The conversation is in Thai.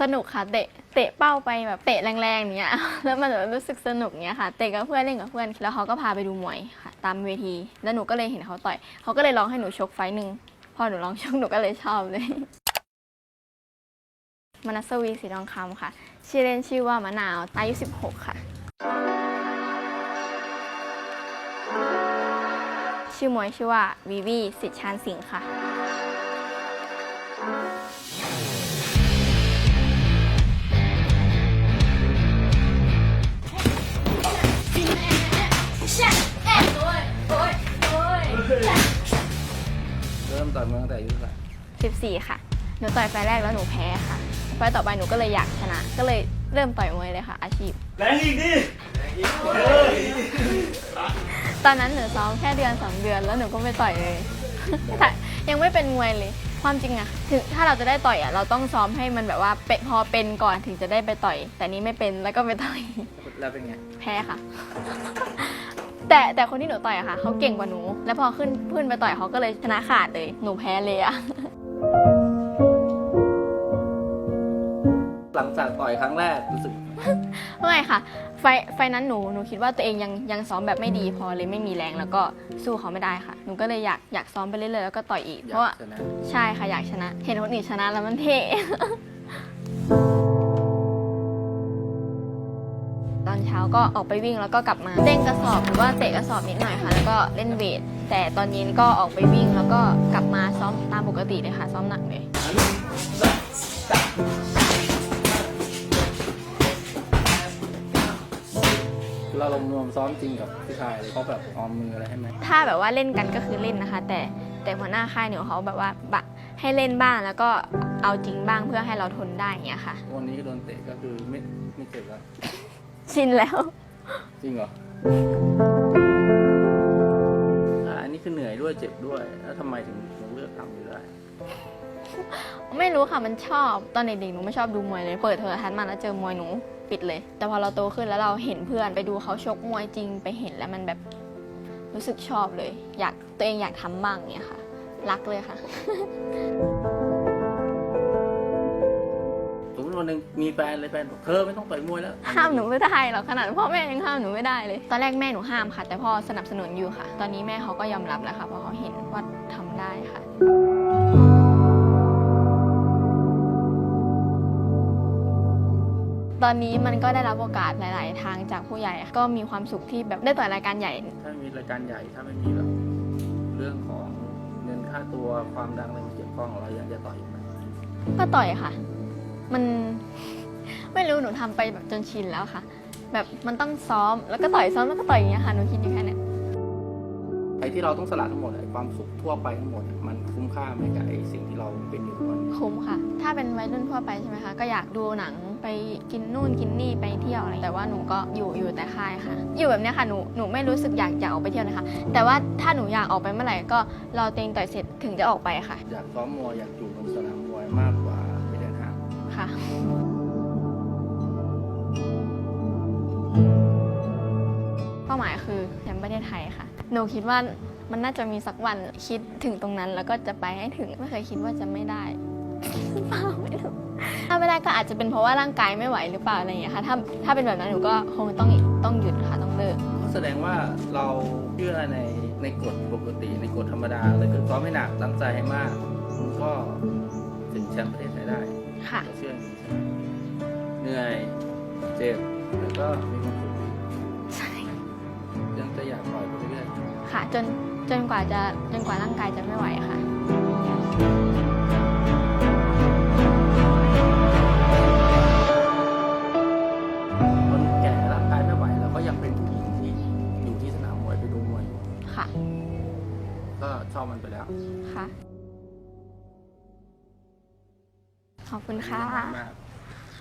สนุกค่ะเตะเตะเป้าไปแบบเตะแรงๆเนี้ย แล้วมันแบบรู้สึกสนุกเนี้ยค่ะเตะกับเพื่อนเล่นกับเพื่อนแล้วเขาก็พาไปดูมวยค่ะ ตามเวที แล้วหนูก็เลยเห็นเขาต่อยเขาก็เลยลองให้หนูชกไฟหนึ่งพอหนูลองชกหนูก็เลยชอบเลยมนัสวีสีทองคำค่ะ ชื่อเล่นชื่อว่ามะนาวอายุ 16 ค่ะ ชื่อมวยชื่อว่าวีวีสิทธิชานสิงห์ค่ะ ต่อยมาตั้งแต่อายุเท่าไหร่14 ค่ะ หนูต่อยไฟล์แรกแล้วหนูแพ้ค่ะ ไฟล์ต่อไปหนูก็เลยอยากชนะ ก็เลยเริ่มต่อยมวยเลยค่ะ อาชีพ แรงอีกดิตอนนั้นหนูซ้อมแค่เดือนสองเดือนแล้วหนูก็ไม่ต่อยเลยแต่ยังไม่เป็นมวยเลย ความจริงอะถึงถ้าเราจะได้ต่อยอะเราต้องซ้อมให้มันแบบว่าเปะพอเป็นก่อนถึงจะได้ไปต่อย แต่นี้ไม่เป็นแล้วก็ไปต่อย แล้วเป็นไง แพ้ค่ะ แต่แต่คนที่หนูต่อยอะค่ะเขาเก่งกว่าหนู แล้วพอขึ้นขึ้นไปต่อยเขาก็เลยชนะขาดเลย หนูแพ้เลยอะหลังจากต่อยครั้งแรกรู้สึกไม่ค่ะ ไฟไฟนั้นหนูหนูคิดว่าตัวเองยังยังซ้อมแบบไม่ดีพอเลยไม่มีแรงแล้วก็สู้เขาไม่ได้ค่ะ หนูก็เลยอยากอยากซ้อมไปเรื่อยๆแล้วก็ต่อยอีกอเพราะว่ายากชนะใช่ค่ะอยากชนะ เห็นคนอื่นชนะแล้วมันเท่ ตอนเช้าก็ออกไปวิ่งแล้วก็กลับมาเต้นกระสอบหรือว่าเตะกระสอบนิดหน่อยค่ะ แล้วก็เล่นเวท แต่ตอนเย็นก็ออกไปวิ่งแล้วก็กลับมาซ้อมตามปกติเลยค่ะ ซ้อมหนักเลยเราลงนวมซ้อมจริงกับพี่ชายเลยเขาแบบออมมืออะไรให้ไหมถ้าแบบว่าเล่นกันก็คือเล่นนะคะ แต่แต่หัวหน้าค่ายหนูเขาแบบว่าบะให้เล่นบ้างแล้วก็เอาจริงบ้างเพื่อให้เราทนได้อย่างเงี้ยค่ะ วันนี้ก็โดนเตะก็คือไม่ไม่เจ็บแล้ว ชินแล้ว จริงเหรออ่าอันนี้คือเหนื่อยด้วยเจ็บด้วย แล้วทำไมถึงถึงเลือกทำอยู่ได้ ไม่รู้ค่ะมันชอบตอนเด็กๆหนูไม่ชอบดูมวยเลย เปิดโทรทัศน์มาแล้วเจอมวยหนูปิดเลย แต่พอเราโตขึ้นแล้วเราเห็นเพื่อนไปดูเขาชกมวยจริงไปเห็นแล้วมันแบบรู้สึกชอบเลย อยากตัวเองอยากทำบ้างเนี่ยค่ะ รักเลยค่ะ วันหนึ่งมีแฟนเลยแฟนบอกเธอไม่ต้องต่อยมวยแล้วห้ามหนูไม่ได้หรอกขนาดพ่อแม่ยังห้ามหนูไม่ได้เลย ตอนแรกแม่หนูห้ามค่ะ แต่พ่อสนับสนุนอยู่ค่ะ ตอนนี้แม่เขาก็ยอมรับแล้วค่ะเพราะเขาเห็นว่าทำได้ค่ะตอนนี้มันก็ได้รับโอกาสหลาย ๆ ทางจากผู้ใหญ่ ก็มีความสุขที่แบบได้ต่อยรายการใหญ่ ถ้ามีรายการใหญ่ถ้าไม่มีแบบเรื่องของเงินค่าตัวความดังอะไรมาเกี่ยวข้องเราอยากจะต่อยอีกไหมก็ต่อยค่ะ มัน ไม่รู้หนูทำไปแบบจนชินแล้วค่ะ แบบมันต้องซ้อมแล้วก็ต่อยซ้อมแล้วก็ต่อยอย่างเงี้ยค่ะหนูคิดอยู่แค่เนี้ยไอ้ที่เราต้องสละทั้งหมดไอ้ความสุขทั่วไปทั้งหมด มันคุ้มค่าไหมกับไอ้สิ่งที่เราเป็นอยู่ทุกวันนี้คุ้มค่ะ ถ้าเป็นวัยรุ่นทั่วไปใช่ไหมคะก็อยากดูหนังไปกินนู่นกินนี่ไปเที่ยวอะไรแต่ว่าหนูก็อยู่อยู่แต่ค่ายค่ะ อยู่แบบเนี้ยค่ะหนูหนูไม่รู้สึกอยากอยากออกไปเที่ยวนะคะ แต่ว่าถ้าหนูอยากออกไปเมื่อไหร่ก็รอเตงต่อยเสร็จถึงจะออกไปค่ะ อยากซ้อมมวยอยากอยู่บนสนาม ค่ะเป้าหมายคือแชมป์ประเทศไทยค่ะหนูคิดว่ามันน่าจะมีสักวันคิดถึงตรงนั้น แล้วก็จะไปให้ถึงไม่เคยคิดว่าจะไม่ได้เปล่าไม่รู้ถ้าไม่ได้ก็อาจจะเป็นเพราะว่าร่างกายไม่ไหวหรือเปล่าอะไรอย่างเงี้ยค่ะถ้าถ้าเป็นแบบนั้นหนูก็คงต้องต้องหยุดค่ะต้องเลิกแสดงว่าเราเชื่อในในกฎปกติในกฎธรรมดาเลยคือซ้อมให้หนักตั้งใจให้มากมันก็ถึงแชมป์ประเทศไทยได้ ค่ะเราเชื่ออย่างนี้ใช่ไหมเหนื่อยเจ็บแล้วก็มีความสุขใช่ยังจะอยากต่อยไปเรื่อยค่ะ จนจนกว่าจะจนกว่าร่างกายจะไม่ไหวค่ะคนแก่ร่างกายไม่ไหวแล้วก็ยังเป็นผู้หญิงที่อยู่ที่สนามมวยไปดูมวยอยู่ค่ะก็ชอบมันไปแล้ว ค่ะ ขอบคุณค่ะ มาก